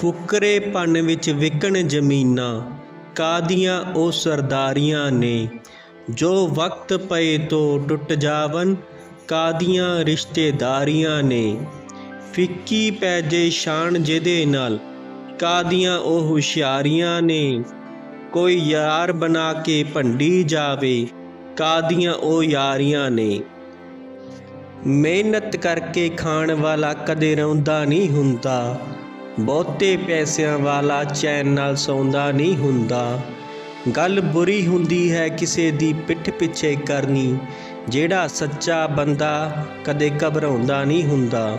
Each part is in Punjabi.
ਫੁਕਰੇ ਪਨ ਵਿੱਚ ਵਿਕਣ ਜ਼ਮੀਨਾਂ, ਕਾਦੀਆਂ ਉਹ ਸਰਦਾਰੀਆਂ ਨੇ, ਜੋ ਵਕਤ ਪਏ ਤੋਂ ਟੁੱਟ ਜਾਵਨ, ਕਾਦੀਆਂ ਰਿਸ਼ਤੇਦਾਰੀਆਂ ਨੇ। ਫਿੱਕੀ ਪੈ ਜੇ ਸ਼ਾਨ ਜਿਹਦੇ ਨਾਲ, ਕਾਦੀਆਂ ਉਹ ਹੁਸ਼ਿਆਰੀਆਂ ਨੇ। ਕੋਈ ਯਾਰ ਬਣਾ ਕੇ ਭੰਡੀ ਜਾਵੇ, ਕਾਦੀਆਂ ਉਹ ਯਾਰੀਆਂ ਨੇ। ਮਿਹਨਤ ਕਰਕੇ ਖਾਣ ਵਾਲਾ ਕਦੇ ਰੋਂਦਾ ਨਹੀਂ ਹੁੰਦਾ ਬਹੁਤੇ ਪੈਸਿਆਂ ਵਾਲਾ ਚੈਨ ਨਾਲ ਸੌਂਦਾ ਨਹੀਂ ਹੁੰਦਾ। ਗੱਲ ਬੁਰੀ ਹੁੰਦੀ ਹੈ ਕਿਸੇ ਦੀ ਪਿੱਠ ਪਿੱਛੇ ਕਰਨੀ, ਜਿਹੜਾ ਸੱਚਾ ਬੰਦਾ ਕਦੇ ਘਬਰਾਉਂਦਾ ਨਹੀਂ ਹੁੰਦਾ।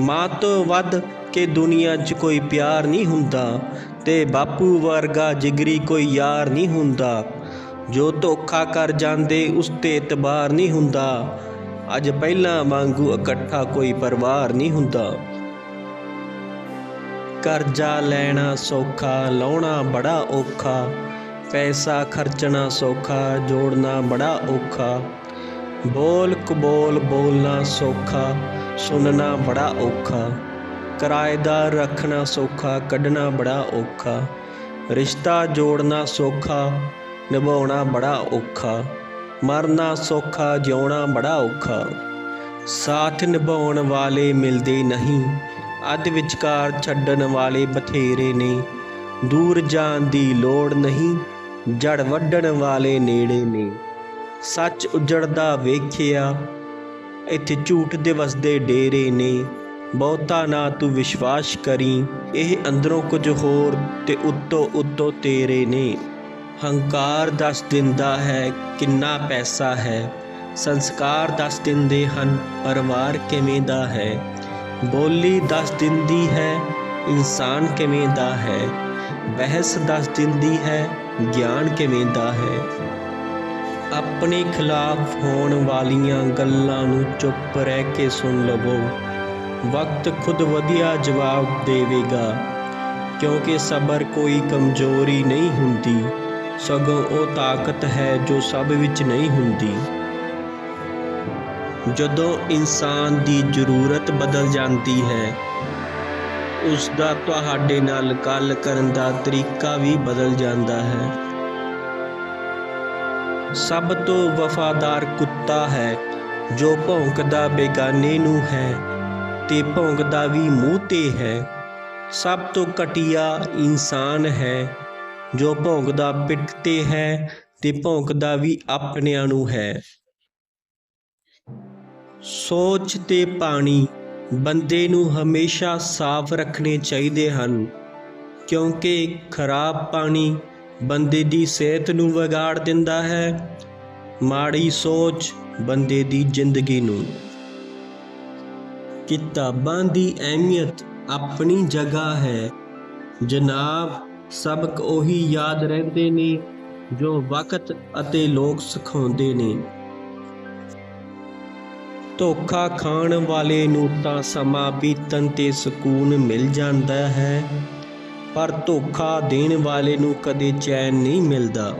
ਮਾਂ ਤੋਂ ਵੱਧ ਕਿ ਦੁਨੀਆ 'ਚ ਕੋਈ ਪਿਆਰ ਨਹੀਂ ਹੁੰਦਾ ਤੇ ਬਾਪੂ ਵਰਗਾ ਜਿਗਰੀ ਕੋਈ ਯਾਰ ਨਹੀਂ ਹੁੰਦਾ। ਜੋ ਧੋਖਾ ਕਰ ਜਾਂਦੇ ਉਸ ਤੇ ਇਤਬਾਰ ਨਹੀਂ ਹੁੰਦਾ। ਅੱਜ ਪਹਿਲਾਂ ਵਾਂਗੂ ਇਕੱਠਾ ਕੋਈ ਪਰਿਵਾਰ ਨਹੀਂ ਹੁੰਦਾ। ਕਰਜ਼ਾ ਲੈਣਾ ਸੌਖਾ, ਲਾਉਣਾ ਬੜਾ ਔਖਾ। ਪੈਸਾ ਖਰਚਣਾ ਸੌਖਾ, ਜੋੜਨਾ ਬੜਾ ਔਖਾ। ਬੋਲ ਕਬੋਲ ਬੋਲਣਾ ਸੌਖਾ, ਸੁਣਨਾ ਬੜਾ ਔਖਾ। ਕਿਰਾਏਦਾਰ ਰੱਖਣਾ ਸੌਖਾ, ਕੱਢਣਾ ਬੜਾ ਔਖਾ। ਰਿਸ਼ਤਾ ਜੋੜਨਾ ਸੌਖਾ, ਨਿਭਾਉਣਾ ਬੜਾ ਔਖਾ। ਮਰਨਾ ਸੌਖਾ, ਜਿਉਣਾ ਬੜਾ ਔਖਾ। ਸਾਥ ਨਿਭਾਉਣ ਵਾਲੇ ਮਿਲਦੇ ਨਹੀਂ। ਅੱਧ ਵਿਚਕਾਰ ਛੱਡਣ ਵਾਲੇ ਬਥੇਰੇ ਨੇ। ਦੂਰ ਜਾਣ ਦੀ ਲੋੜ ਨਹੀਂ ਜੜ ਵੱਢਣ ਵਾਲੇ ਨੇੜੇ ਨੇ। ਸੱਚ ਉਜੜਦਾ ਵੇਖਿਆ, ਇੱਥੇ ਝੂਠ ਦੇ ਵਸਦੇ ਡੇਰੇ ਨੇ। ਬਹੁਤਾ ਨਾ ਤੂੰ ਵਿਸ਼ਵਾਸ ਕਰੀ, ਇਹ ਅੰਦਰੋਂ ਕੁਝ ਹੋਰ ਤੇ ਉੱਤੋਂ ਉੱਤੋਂ ਤੇਰੇ ਨੇ। ਹੰਕਾਰ ਦੱਸ ਦਿੰਦਾ ਹੈ ਕਿੰਨਾ ਪੈਸਾ ਹੈ, ਸੰਸਕਾਰ ਦੱਸ ਦਿੰਦੇ ਹਨ ਪਰਿਵਾਰ ਕਿਵੇਂ ਦਾ ਹੈ। ਬੋਲੀ ਦੱਸ ਦਿੰਦੀ ਹੈ, ਇਨਸਾਨ ਕਿਵੇਂ ਦਾ ਹੈ? ਬਹਿਸ ਦੱਸ ਦਿੰਦੀ ਹੈ, ਗਿਆਨ ਕਿਵੇਂ ਦਾ ਹੈ? ਆਪਣੇ ਖਿਲਾਫ ਹੋਣ ਵਾਲੀਆਂ ਗੱਲਾਂ ਨੂੰ ਚੁੱਪ ਰਹਿ ਕੇ ਸੁਣ ਲਵੋ। ਵਕਤ ਖੁਦ ਵਧੀਆ ਜਵਾਬ ਦੇਵੇਗਾ, ਕਿਉਂਕਿ ਸਬਰ ਕੋਈ ਕਮਜ਼ੋਰੀ ਨਹੀਂ ਹੁੰਦੀ। ਸਗੋਂ ਉਹ ਤਾਕਤ ਹੈ ਜੋ ਸਭ ਵਿੱਚ ਨਹੀਂ ਹੁੰਦੀ। ਜਦੋਂ ਇਨਸਾਨ ਦੀ ਜ਼ਰੂਰਤ ਬਦਲ ਜਾਂਦੀ ਹੈ ਉਸ ਦਾ ਤੁਹਾਡੇ ਨਾਲ ਗੱਲ ਕਰਨ ਦਾ ਤਰੀਕਾ ਵੀ ਬਦਲ ਜਾਂਦਾ ਹੈ। ਸਭ ਤੋਂ ਵਫਾਦਾਰ ਕੁੱਤਾ ਹੈ, ਜੋ ਭੌਂਕਦਾ ਬੇਗਾਨੇ ਨੂੰ ਹੈ ਤੇ ਭੌਂਕਦਾ ਵੀ ਮੂੰਹ ਤੇ ਹੈ। ਸਭ ਤੋਂ ਘਟੀਆ ਇਨਸਾਨ ਹੈ, ਜੋ ਭੌਂਕਦਾ ਪਿੱਠ ਤੇ ਹੈ ਤੇ ਭੌਂਕਦਾ ਵੀ ਆਪਣਿਆਂ ਨੂੰ ਹੈ। ਸੋਚ ਤੇ ਪਾਣੀ ਬੰਦੇ ਨੂੰ ਹਮੇਸ਼ਾ ਸਾਫ਼ ਰੱਖਣੇ ਚਾਹੀਦੇ ਹਨ, ਕਿਉਂਕਿ ਖਰਾਬ ਪਾਣੀ ਬੰਦੇ ਦੀ ਸਿਹਤ ਨੂੰ ਵਿਗਾੜ ਦਿੰਦਾ ਹੈ। ਮਾੜੀ ਸੋਚ ਬੰਦੇ ਦੀ ਜ਼ਿੰਦਗੀ ਨੂੰ। ਕਿਤਾਬਾਂ ਦੀ ਅਹਿਮੀਅਤ ਆਪਣੀ ਜਗ੍ਹਾ ਹੈ। ਜਨਾਬ ਸਬਕ ਉਹੀ ਯਾਦ ਰਹਿੰਦੇ ਨੇ ਜੋ ਵਕਤ ਅਤੇ ਲੋਕ ਸਿਖਾਉਂਦੇ ਨੇ। ਧੋਖਾ ਖਾਣ ਵਾਲੇ ਨੂੰ ਤਾਂ ਸਮਾਂ ਬੀਤਣ ਤੇ ਸਕੂਨ ਮਿਲ ਜਾਂਦਾ ਹੈ, ਪਰ ਧੋਖਾ ਦੇਣ ਵਾਲੇ ਨੂੰ ਕਦੇ ਚੈਨ ਨਹੀਂ ਮਿਲਦਾ।